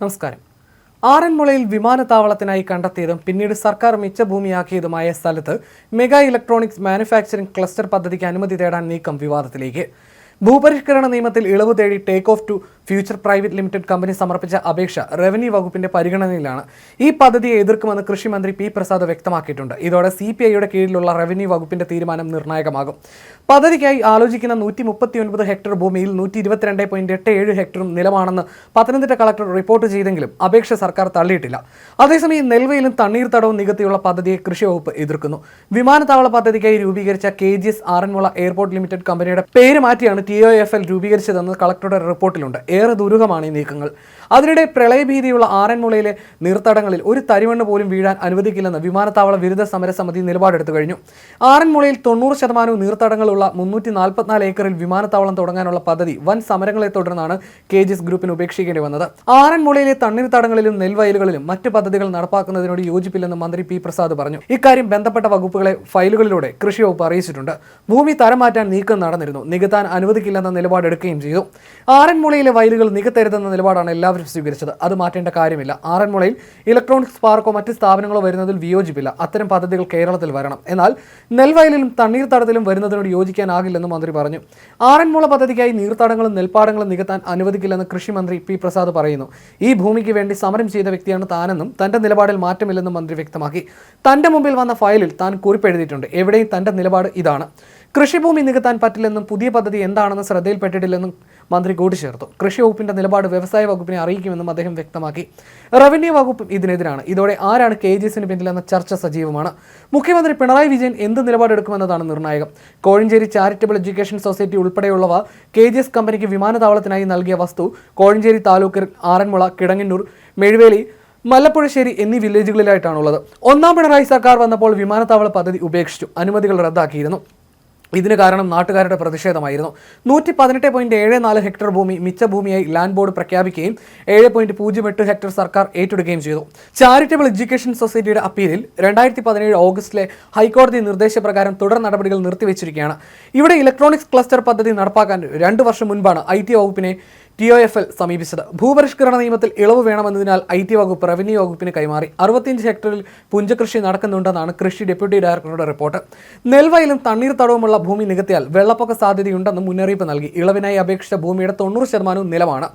നമസ്കാരം. ആറന്മുളയിൽ വിമാനത്താവളത്തിനായി കണ്ടെത്തിയതും പിന്നീട് സർക്കാർ മിച്ചഭൂമിയാക്കിയതുമായ സ്ഥലത്ത് മെഗാ ഇലക്ട്രോണിക്സ് മാനുഫാക്ചറിംഗ് ക്ലസ്റ്റർ പദ്ധതിക്ക് അനുമതി തേടാൻ നീക്കം വിവാദത്തിലേക്ക്. ഭൂപരിഷ്കരണ നിയമത്തിൽ ഇളവ് തേടി take off to future private limited company സമർപ്പിച്ച അപേക്ഷ റവന്യൂ വകുപ്പിന്റെ പരിഗണനയിലാണ്. ഈ പദ്ധതിയെ എതിർക്കുമെന്ന് കൃഷിമന്ത്രി പി പ്രസാദ് വ്യക്തമാക്കിയിട്ടുണ്ട്. ഇതോടെ സി പി ഐയുടെ കീഴിലുള്ള റവന്യൂ വകുപ്പിന്റെ തീരുമാനം നിർണായകമാകും. പദ്ധതിക്കായി ആലോചിക്കുന്ന നൂറ്റി ഹെക്ടർ ഭൂമിയിൽ നൂറ്റി ഇരുപത്തിരണ്ട് പോയിന്റ് എട്ട് ഏഴ് ഹെക്ടറും നിലമാണെന്ന് പത്തനംതിട്ട കളക്ടർ റിപ്പോർട്ട് ചെയ്തെങ്കിലും അപേക്ഷ സർക്കാർ തള്ളിയിട്ടില്ല. അതേസമയം നെൽവയിലും തണ്ണീർത്തടവും നികത്തിയുള്ള പദ്ധതിയെ കൃഷി വകുപ്പ് എതിർക്കുന്നു. വിമാനത്താവള പദ്ധതിക്കായി രൂപീകരിച്ച K G S Aranmula airport limited കമ്പനിയുടെ പേര് മാറ്റിയാണ് ടി ഒ എഫ് എൽ രൂപീകരിച്ചതെന്ന് കളക്ടറുടെ റിപ്പോർട്ടിലുണ്ട്. ഏറെ ദുരൂഹമാണ് ഈ നീക്കങ്ങൾ. അതിനിടെ പ്രളയഭീതിയുള്ള ആറന്മുളയിലെ നീർത്തടങ്ങളിൽ ഒരു തരിമണ്ണ് പോലും വീഴാൻ അനുവദിക്കില്ലെന്ന് വിമാനത്താവള വിരുദ്ധ സമരസമിതി നിലപാടെടുത്തു കഴിഞ്ഞു. ആറന്മുളയിൽ തൊണ്ണൂറ് ശതമാനവും നീർത്തടങ്ങളുള്ള മുന്നൂറ്റി നാൽപ്പത്തിനാല് ഏക്കറിൽ വിമാനത്താവളം തുടങ്ങാനുള്ള പദ്ധതി വൻ സമരങ്ങളെ തുടർന്നാണ് കെ ജി എസ് ഗ്രൂപ്പിന് ഉപേക്ഷിക്കേണ്ടി വന്നത്. ആറന്മുളയിലെ തണ്ണീർത്തടങ്ങളിലും നെൽവയലുകളിലും മറ്റ് പദ്ധതികൾ നടപ്പാക്കുന്നതിനോട് യോജിപ്പില്ലെന്ന് മന്ത്രി പി പ്രസാദ് പറഞ്ഞു. ഇക്കാര്യം ബന്ധപ്പെട്ട വകുപ്പുകളെ ഫയലുകളിലൂടെ കൃഷി വകുപ്പ് അറിയിച്ചിട്ടുണ്ട്. ഭൂമി തരം മാറ്റാൻ നീക്കം നടന്നിരുന്നു. നികത്താൻ അനുവദിക്കില്ലെന്ന നിലപാടെടുക്കുകയും ചെയ്തു. ആറന്മുളയിലെ വയലുകൾ നികത്തരുതെന്ന നിലപാടാണ് എല്ലാവരും സ്വീകരിച്ചത്. അത് മാറ്റേണ്ട കാര്യമില്ല. ആറന്മുളയിൽ ഇലക്ട്രോണിക്സ് പാർക്കോ മറ്റ് സ്ഥാപനങ്ങളോ വരുന്നതിൽ വിയോജിപ്പില്ല. അത്തരം പദ്ധതികൾ കേരളത്തിൽ വരണം. എന്നാൽ നെൽവയലിലും തണ്ണീർത്തടത്തിലും വരുന്നതിനോട് യോജിക്കാനാകില്ലെന്ന് മന്ത്രി പറഞ്ഞു. ആറന്മുള പദ്ധതിക്കായി നീർത്തടങ്ങളും നെൽപ്പാടങ്ങളും നികത്താൻ അനുവദിക്കില്ലെന്ന് കൃഷിമന്ത്രി പി പ്രസാദ് പറയുന്നു. ഈ ഭൂമിക്ക് വേണ്ടി സമരം ചെയ്ത വ്യക്തിയാണ് താനെന്നും തന്റെ നിലപാടിൽ മാറ്റമില്ലെന്നും മന്ത്രി വ്യക്തമാക്കി. തന്റെ മുമ്പിൽ വന്ന ഫയലിൽ താൻ കുറിപ്പെഴുതിയിട്ടുണ്ട് എവിടെയും തന്റെ നിലപാട് ഇതാണ്. കൃഷിഭൂമി നികത്താൻ പറ്റില്ലെന്നും പുതിയ പദ്ധതി എന്താണെന്ന് ശ്രദ്ധയിൽപ്പെട്ടിട്ടില്ലെന്നും മന്ത്രി കൂട്ടിച്ചേർത്തു. കൃഷി വകുപ്പിന്റെ നിലപാട് വ്യവസായ വകുപ്പിനെ അറിയിക്കുമെന്നും അദ്ദേഹം വ്യക്തമാക്കി. റവന്യൂ വകുപ്പ് ഇതിനെതിരാണ്. ഇതോടെ ആരാണ് കെ ജി എസിന് പിന്നിലെന്ന ചർച്ച സജീവമാണ്. മുഖ്യമന്ത്രി പിണറായി വിജയൻ എന്ത് നിലപാടെടുക്കുമെന്നതാണ് നിർണായകം. കോഴഞ്ചേരി ചാരിറ്റബിൾ എഡ്യൂക്കേഷൻ സൊസൈറ്റി ഉൾപ്പെടെയുള്ളവ കെ ജി എസ് കമ്പനിക്ക് വിമാനത്താവളത്തിനായി നൽകിയ വസ്തു കോഴഞ്ചേരി താലൂക്കിൽ ആറന്മുള കിടങ്ങന്നൂർ മെഴുവേലി മല്ലപ്പുഴശ്ശേരി എന്നീ വില്ലേജുകളിലായിട്ടാണുള്ളത്. ഒന്നാം പിണറായി സർക്കാർ വന്നപ്പോൾ വിമാനത്താവള പദ്ധതി ഉപേക്ഷിച്ചു. അനുമതികൾ റദ്ദാക്കിയിരുന്നു. ഇതിന് കാരണം നാട്ടുകാരുടെ പ്രതിഷേധമായിരുന്നു. നൂറ്റി പതിനെട്ട് പോയിന്റ് ഏഴ് നാല് ഹെക്ടർ ഭൂമി മിച്ച ഭൂമിയായി ലാൻഡ് ബോർഡ് പ്രഖ്യാപിക്കുകയും ഏഴ് പോയിന്റ് പൂജ്യം എട്ട് ഹെക്ടർ സർക്കാർ ഏറ്റെടുക്കുകയും ചെയ്തു. ചാരിറ്റബിൾ എഡ്യൂക്കേഷൻ സൊസൈറ്റിയുടെ അപ്പീലിൽ രണ്ടായിരത്തി പതിനേഴ് ഓഗസ്റ്റിലെ ഹൈക്കോടതി നിർദ്ദേശപ്രകാരം തുടർ നടപടികൾ നിർത്തിവെച്ചിരിക്കുകയാണ്. ഇവിടെ ഇലക്ട്രോണിക്സ് ക്ലസ്റ്റർ പദ്ധതി നടപ്പാക്കാൻ രണ്ടു വർഷം മുൻപാണ് ഐ ടി വകുപ്പിനെ ടി ഒ എഫ് എൽ സമീപിച്ചത്. ഭൂപരിഷ്കരണ നിയമത്തിൽ ഇളവ് വേണമെന്നതിനാൽ ഐ ടി വകുപ്പ് റവന്യൂ വകുപ്പിന് കൈമാറി. അറുപത്തിയഞ്ച് ഹെക്ടറിൽ പുഞ്ചകൃഷി നടക്കുന്നുണ്ടെന്നാണ് കൃഷി ഡെപ്യൂട്ടി ഡയറക്ടറുടെ റിപ്പോർട്ട്. നെൽവയലും തണ്ണീർത്തടവുമുള്ള ഭൂമി നികത്തിയാൽ വെള്ളപ്പൊക്ക സാധ്യതയുണ്ടെന്ന് മുന്നറിയിപ്പ് നൽകി. ഇളവിനായി അപേക്ഷിച്ച ഭൂമിയുടെ തൊണ്ണൂറ് ശതമാനവും നിലമാണ്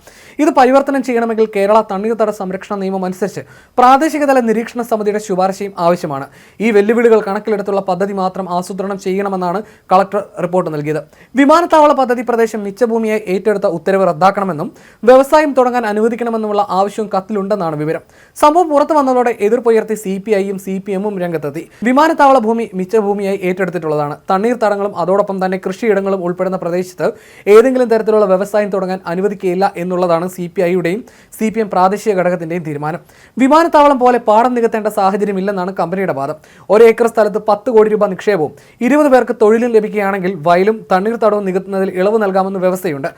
ഇത് പരിവർത്തനം ചെയ്യണമെങ്കിൽ കേരള തണ്ണീർത്തട സംരക്ഷണ നിയമം അനുസരിച്ച് പ്രാദേശികതല നിരീക്ഷണ സമിതിയുടെ ശുപാർശയും ആവശ്യമാണ്. ഈ വെല്ലുവിളികൾ കണക്കിലെടുത്തുള്ള പദ്ധതി മാത്രം ആസൂത്രണം ചെയ്യണമെന്നാണ് കളക്ടർ റിപ്പോർട്ട് നൽകിയത്. വിമാനത്താവള പദ്ധതി പ്രദേശം മിച്ചഭൂമിയായി ഏറ്റെടുത്ത ഉത്തരവ് റദ്ദാക്കണമെന്നും വ്യവസായം തുടങ്ങാൻ അനുവദിക്കണമെന്നുമുള്ള ആവശ്യവും കത്തിലുണ്ടെന്നാണ് വിവരം. സംഭവം പുറത്തു വന്നതോടെ എതിർപ്പുയർത്തി സി പി ഐയും സി പി എമ്മും രംഗത്തെത്തി. വിമാനത്താവള ഭൂമി മിച്ചഭൂമിയായി ഏറ്റെടുത്തിട്ടുള്ളതാണ്. തണ്ണീർത്തടങ്ങളും അതോടൊപ്പം തന്നെ കൃഷിയിടങ്ങളും ഉൾപ്പെടുന്ന പ്രദേശത്ത് ഏതെങ്കിലും തരത്തിലുള്ള വ്യവസായം തുടങ്ങാൻ അനുവദിക്കുകയില്ല എന്നുള്ളതാണ് സി പി ഐയുടെയും സി പി എം പ്രാദേശിക ഘടകത്തിന്റെയും തീരുമാനം. വിമാനത്താവളം പോലെ പാടം നികത്തേണ്ട സാഹചര്യമില്ലെന്നാണ് കമ്പനിയുടെ വാദം. ഒരു ഏക്കർ സ്ഥലത്ത് പത്ത് കോടി രൂപ നിക്ഷേപവും ഇരുപത് പേർക്ക് തൊഴിലും ലഭിക്കുകയാണെങ്കിൽ വയലും തണ്ണീർത്തടവും നികത്തുന്നതിൽ ഇളവ് നൽകാമെന്ന വ്യവസ്ഥയുണ്ട്.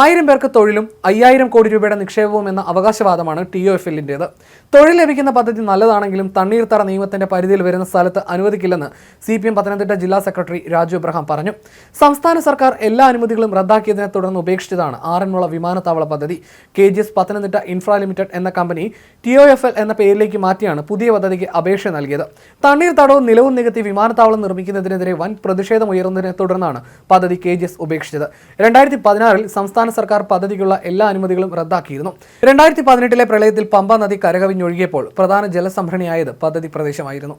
ആയിരം പേർക്ക് തൊഴിലും അയ്യായിരം കോടി രൂപയുടെ നിക്ഷേപവും എന്ന അവകാശവാദമാണ് ടി ഒ എഫ് എല്ലിന്റേത് തൊഴിൽ ലഭിക്കുന്ന പദ്ധതി നല്ലതാണെങ്കിലും തണ്ണീർത്തട നിയമത്തിന്റെ പരിധിയിൽ വരുന്ന സ്ഥലത്ത് അനുവദിക്കില്ലെന്ന് സി പി എം പത്തനംതിട്ട ജില്ലാ സെക്രട്ടറി രാജു എബ്രഹാം പറഞ്ഞു. സംസ്ഥാന സർക്കാർ എല്ലാ അനുമതികളും റദ്ദാക്കിയതിനെ തുടർന്ന് ഉപേക്ഷിച്ചതാണ് ആറന്മുള വിമാനത്താവള പദ്ധതി. K G S Pathanamthitta infra limited എന്ന company T O F L എന്ന പേരിലേക്ക് മാറ്റിയാണ് പുതിയ പദ്ധതിക്ക് അപേക്ഷ നൽകിയത്. തണ്ണീർത്തടവും നിലവും നികത്തി വിമാനത്താവളം നിർമ്മിക്കുന്നതിനെതിരെ വൻ പ്രതിഷേധം ഉയർന്നതിനെ തുടർന്നാണ് പദ്ധതി കെ ജി എസ് ഉപേക്ഷിച്ചത്. രണ്ടായിരത്തി പതിനാറിൽ സംസ്ഥാന സർക്കാർ പദ്ധതിക്കുള്ള എല്ലാ അനുമതികളും റദ്ദാക്കിയിരുന്നു. രണ്ടായിരത്തി പതിനെട്ടിലെ പ്രളയത്തിൽ പമ്പ നദി കരകവിഞ്ഞൊഴുകിയപ്പോൾ പ്രധാന ജലസംഭരണിയായത് പദ്ധതി പ്രദേശമായിരുന്നു.